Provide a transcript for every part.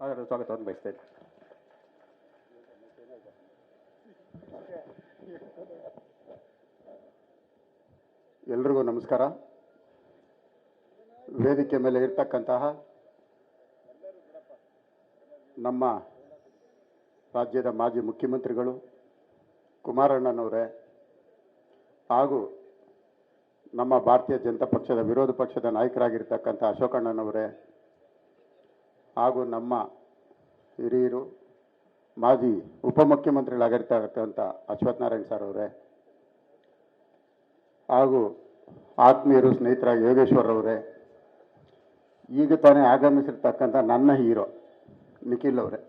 ಅದರ ಸ್ವಾಗತವನ್ನು ಬಯಸ್ತೇನೆ ಎಲ್ರಿಗೂ ನಮಸ್ಕಾರ. ವೇದಿಕೆ ಮೇಲೆ ಇರ್ತಕ್ಕಂತಹ ನಮ್ಮ ರಾಜ್ಯದ ಮಾಜಿ ಮುಖ್ಯಮಂತ್ರಿಗಳು ಕುಮಾರಣ್ಣನವರೇ ಹಾಗೂ ನಮ್ಮ ಭಾರತೀಯ ಜನತಾ ಪಕ್ಷದ ವಿರೋಧ ಪಕ್ಷದ ನಾಯಕರಾಗಿರ್ತಕ್ಕಂಥ ಅಶೋಕಣ್ಣನವರೇ ಹಾಗೂ ನಮ್ಮ ಹಿರಿಯರು, ಮಾಜಿ ಉಪಮುಖ್ಯಮಂತ್ರಿಗಳಾಗಿರ್ತಕ್ಕಂಥ ಅಶ್ವಥ್ ನಾರಾಯಣ್ ಸರ್ ಅವರೇ, ಹಾಗೂ ಆತ್ಮೀಯರು ಸ್ನೇಹಿತರ ಯೋಗೇಶ್ವರ್ ಅವರೇ, ಈಗ ತಾನೇ ಆಗಮಿಸಿರ್ತಕ್ಕಂಥ ನನ್ನ ಹೀರೋ ನಿಖಿಲ್ ಅವರೇ.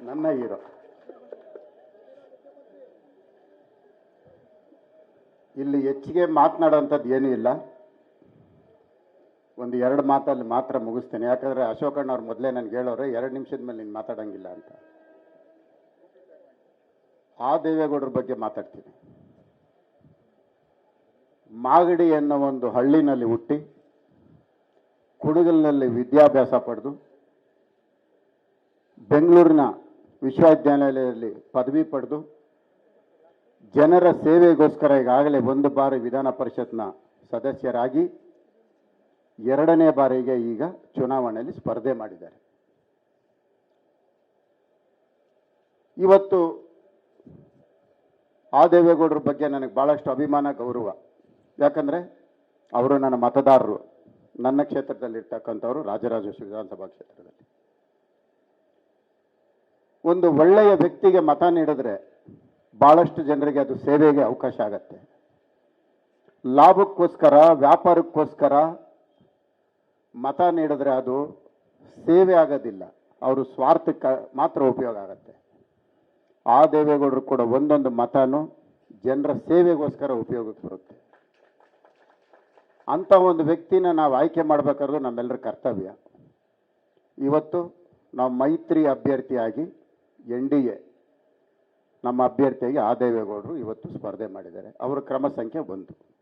ನನ್ನ ಹೀರೋ. ಇಲ್ಲಿ ಹೆಚ್ಚಿಗೆ ಮಾತನಾಡೋಂಥದ್ದು ಏನೂ ಇಲ್ಲ. ಒಂದು ಎರಡು ಮಾತಲ್ಲಿ ಮಾತ್ರ ಮುಗಿಸ್ತೇನೆ. ಯಾಕಂದರೆ ಅಶೋಕಣ್ಣ ಅವ್ರು ಮೊದಲೇ ನನಗೆ ಹೇಳೋರು, ಎರಡು ನಿಮಿಷದ ಮೇಲೆ ನೀನು ಮಾತಾಡೋಂಗಿಲ್ಲ ಅಂತ. ಆ ದೇವೇಗೌಡರ ಬಗ್ಗೆ ಮಾತಾಡ್ತೀನಿ. ಮಾಗಡಿ ಅನ್ನೋ ಒಂದು ಹಳ್ಳಿನಲ್ಲಿ ಹುಟ್ಟಿ, ಕುಡುಗಲ್ನಲ್ಲಿ ವಿದ್ಯಾಭ್ಯಾಸ ಪಡೆದು, ಬೆಂಗಳೂರಿನ ವಿಶ್ವವಿದ್ಯಾನಿಲಯದಲ್ಲಿ ಪದವಿ ಪಡೆದು, ಜನರ ಸೇವೆಗೋಸ್ಕರ ಈಗಾಗಲೇ ಒಂದು ಬಾರಿ ವಿಧಾನ ಪರಿಷತ್ನ ಸದಸ್ಯರಾಗಿ ಎರಡನೇ ಬಾರಿಗೆ ಈಗ ಚುನಾವಣೆಯಲ್ಲಿ ಸ್ಪರ್ಧೆ ಮಾಡಿದ್ದಾರೆ. ಇವತ್ತು ಆ ದೇವೇಗೌಡರ ಬಗ್ಗೆ ನನಗೆ ಭಾಳಷ್ಟು ಅಭಿಮಾನ, ಗೌರವ. ಯಾಕಂದರೆ ಅವರು ನನ್ನ ಮತದಾರರು. ನನ್ನ ಕ್ಷೇತ್ರದಲ್ಲಿರ್ತಕ್ಕಂಥವರು ರಾಜರಾಜೇಶ್ವರಿ ವಿಧಾನಸಭಾ ಕ್ಷೇತ್ರದಲ್ಲಿ. ಒಂದು ಒಳ್ಳೆಯ ವ್ಯಕ್ತಿಗೆ ಮತ ನೀಡಿದ್ರೆ ಭಾಳಷ್ಟು ಜನರಿಗೆ ಅದು ಸೇವೆಗೆ ಅವಕಾಶ ಆಗತ್ತೆ. ಲಾಭಕ್ಕೋಸ್ಕರ, ವ್ಯಾಪಾರಕ್ಕೋಸ್ಕರ ಮತ ನೀಡಿದ್ರೆ ಅದು ಸೇವೆ ಆಗೋದಿಲ್ಲ. ಅವರು ಸ್ವಾರ್ಥಕ್ಕೆ ಮಾತ್ರ ಉಪಯೋಗ ಆಗುತ್ತೆ. ಆ ದೇವೇಗೌಡರು ಕೂಡ ಒಂದೊಂದು ಮತನೂ ಜನರ ಸೇವೆಗೋಸ್ಕರ ಉಪಯೋಗಕ್ಕೆ ಬರುತ್ತೆ. ಅಂಥ ಒಂದು ವ್ಯಕ್ತಿನ ನಾವು ಆಯ್ಕೆ ಮಾಡಬೇಕಾದ್ರೂ ನಮ್ಮೆಲ್ಲರ ಕರ್ತವ್ಯ. ಇವತ್ತು ನಾವು ಮೈತ್ರಿ ಅಭ್ಯರ್ಥಿಯಾಗಿ ಎನ್ ಡಿ ಎ ನಮ್ಮ ಅಭ್ಯರ್ಥಿಯಾಗಿ ಆ ದೇವೇಗೌಡರು ಇವತ್ತು ಸ್ಪರ್ಧೆ ಮಾಡಿದ್ದಾರೆ. ಅವರ ಕ್ರಮ ಸಂಖ್ಯೆ ಒಂದು.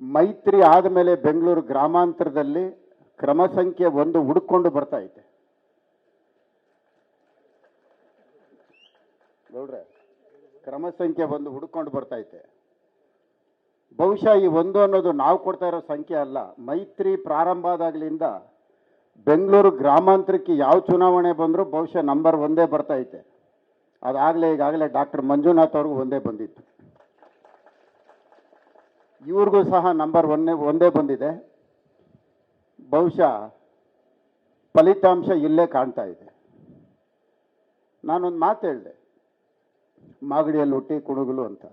ಮೈತ್ರಿ ಆದಮೇಲೆ ಬೆಂಗಳೂರು ಗ್ರಾಮಾಂತರದಲ್ಲಿ ಕ್ರಮ ಸಂಖ್ಯೆ ಒಂದು ಹುಡುಕೊಂಡು ಬರ್ತಾ ಐತೆ. ನೋಡ್ರೆ ಕ್ರಮ ಸಂಖ್ಯೆ ಒಂದು ಹುಡುಕೊಂಡು ಬರ್ತಾ ಐತೆ. ಬಹುಶಃ ಈ ಒಂದು ಅನ್ನೋದು ನಾವು ಕೊಡ್ತಾ ಇರೋ ಸಂಖ್ಯೆ ಅಲ್ಲ. ಮೈತ್ರಿ ಪ್ರಾರಂಭ ಆದಾಗ್ಲಿಂದ ಬೆಂಗಳೂರು ಗ್ರಾಮಾಂತರಕ್ಕೆ ಯಾವ ಚುನಾವಣೆ ಬಂದರೂ ಬಹುಶಃ ನಂಬರ್ ಒಂದೇ ಬರ್ತಾ ಐತೆ. ಅದಾಗಲೇ ಈಗಾಗಲೇ ಡಾಕ್ಟರ್ ಮಂಜುನಾಥ್ ಅವ್ರಿಗೂ ಒಂದೇ ಬಂದಿತ್ತು. ಇವ್ರಿಗೂ ಸಹ ನಂಬರ್ ಒನ್ನೇ ಒಂದೇ ಬಂದಿದೆ. ಬಹುಶಃ ಫಲಿತಾಂಶ ಇಲ್ಲೇ ಕಾಣ್ತಾ ಇದೆ. ನಾನೊಂದು ಮಾತು ಹೇಳಿದೆ. ಮಾಗಡಿಯಲ್ಲಿ ಹುಟ್ಟಿ, ಕುಣುಗಲು ಅಂತ.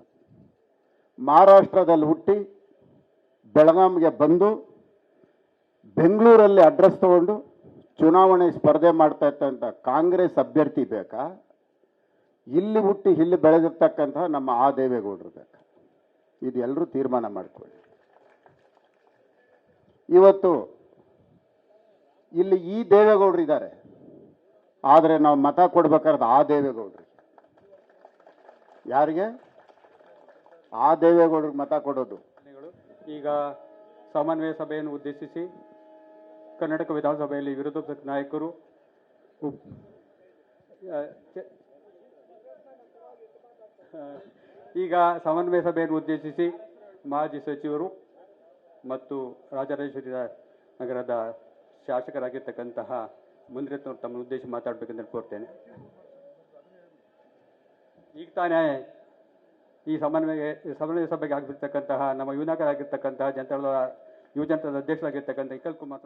ಮಹಾರಾಷ್ಟ್ರದಲ್ಲಿ ಹುಟ್ಟಿ, ಬೆಳಗಾಂಗೆ ಬಂದು, ಬೆಂಗಳೂರಲ್ಲಿ ಅಡ್ರೆಸ್ ತಗೊಂಡು, ಚುನಾವಣೆ ಸ್ಪರ್ಧೆ ಮಾಡ್ತಾ ಇರ್ತಕ್ಕಂಥ ಕಾಂಗ್ರೆಸ್ ಅಭ್ಯರ್ಥಿ ಬೇಕಾ? ಇಲ್ಲಿ ಹುಟ್ಟಿ, ಇಲ್ಲಿ ಬೆಳೆದಿರ್ತಕ್ಕಂಥ ನಮ್ಮ ಆ ದೇವೇಗೌಡರು ಬೇಕಾ? ಇದು ಎಲ್ಲರೂ ತೀರ್ಮಾನ ಮಾಡ್ಕೊಳ್ಳಿ. ಇವತ್ತು ಇಲ್ಲಿ ಈ ದೇವೇಗೌಡರು ಇದ್ದಾರೆ. ಆದರೆ ನಾವು ಮತ ಕೊಡ್ಬೇಕಾದ್ರೆ ಆ ದೇವೇಗೌಡ್ರಿಗೆ ಯಾರಿಗೆ? ಆ ದೇವೇಗೌಡರಿಗೆ ಮತ ಕೊಡೋದು. ಈಗ ಸಮನ್ವಯ ಸಭೆಯನ್ನು ಉದ್ದೇಶಿಸಿ ಕರ್ನಾಟಕ ವಿಧಾನಸಭೆಯಲ್ಲಿ ವಿರೋಧ ಪಕ್ಷ ನಾಯಕರು ಈಗ ಸಮನ್ವಯ ಸಭೆಯನ್ನು ಉದ್ದೇಶಿಸಿ ಮಾಜಿ ಸಚಿವರು ಮತ್ತು ರಾಜರಾಜೇಶ್ವರಿ ನಗರದ ಶಾಸಕರಾಗಿರ್ತಕ್ಕಂತಹ ಮುಂದಿರತ್ನವರು ತಮ್ಮ ಉದ್ದೇಶ ಮಾತಾಡಬೇಕೆಂದು ಕೋರ್ತೇನೆ. ಈಗ ತಾನೇ ಈ ಸಮನ್ವಯ ಸಮನ್ವಯ ಸಭೆಗೆ ಆಗಿರ್ತಕ್ಕಂತಹ ನಮ್ಮ ಯುವನಾಯಕರಾಗಿರ್ತಕ್ಕಂತಹ ಜನತಾದಳ ಯುವ ಅಧ್ಯಕ್ಷರಾಗಿರ್ತಕ್ಕಂಥ ಇಕಲ್ ಕುಮಾರ್